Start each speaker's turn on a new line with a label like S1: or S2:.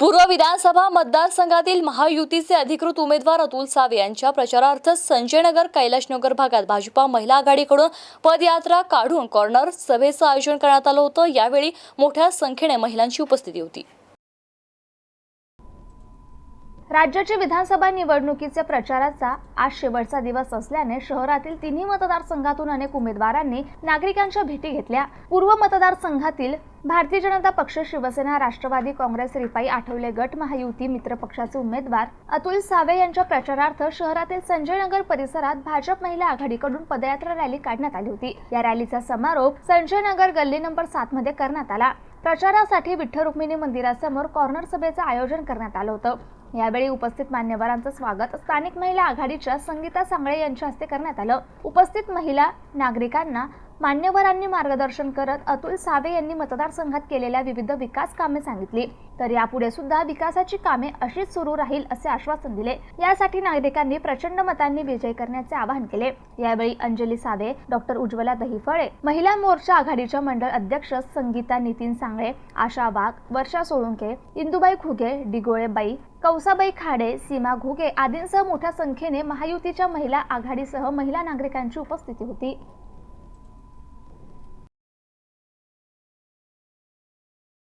S1: पूर्व विधानसभा मतदारसंघातील महायुतीचे अधिकृत उमेदवार अतुल सावे यांच्या प्रचारार्थ संजयनगर कैलाशनगर भागात भाजपा महिला आघाडीकडून पदयात्रा काढून कॉर्नर सभेचं आयोजन करण्यात आलं होतं. यावेळी मोठ्या संख्येने महिलांची उपस्थिती होती.
S2: राज्याच्या विधानसभा निवडणुकीच्या प्रचाराचा आज शेवटचा दिवस असल्याने शहरातील तिन्ही मतदारसंघातून अनेक उमेदवारांनी नागरिकांच्या भेटी घेतल्या. पूर्व मतदारसंघातील भारतीय जनता पक्ष शिवसेना राष्ट्रवादी काँग्रेस रिपाई आठवले गट महायुती मित्र पक्षाचे उमेदवार अतुल सावे यांच्या प्रचारार्थ शहरातील संजयनगर परिसरात भाजप महिला आघाडीकडून पदयात्रा रॅली काढण्यात आली होती. या रॅलीचा समारोप संजयनगर गल्ली नंबर सात मध्ये करण्यात आला. प्रचारासाठी विठ्ठल रुक्मिणी मंदिरासमोर कॉर्नर सभेचं आयोजन करण्यात आलं होतं. यावेळी उपस्थित मान्यवरांचं स्वागत स्थानिक महिला आघाडीच्या संगीता सांगळे यांच्या हस्ते करण्यात आलं. उपस्थित महिला नागरिकांना मान्यवरांनी मार्गदर्शन करत अतुल सावे यांनी मतदारसंघात केलेल्या विविध विकास कामे सांगितली. तर यापुढे सुद्धा विकासाची कामे अशीच सुरू राहील असे आश्वासन दिले. यासाठी नागरिकांनी प्रचंड मतांनी विजय करण्याचे आवाहन केले. यावेळी अंजली सावे डॉक्टर उज्ज्वला दहिफळे महिला मोर्चा आघाडीच्या मंडळ अध्यक्ष संगीता नितीन सांगळे आशा वाघ वर्षा सोळुंके इंदुबाई खुगे डिगोळेबाई कौसाबाई खाडे सीमा घुगे आदींसह मोठ्या संख्येने महायुतीच्या महिला आघाडीसह महिला नागरिकांची उपस्थिती होती.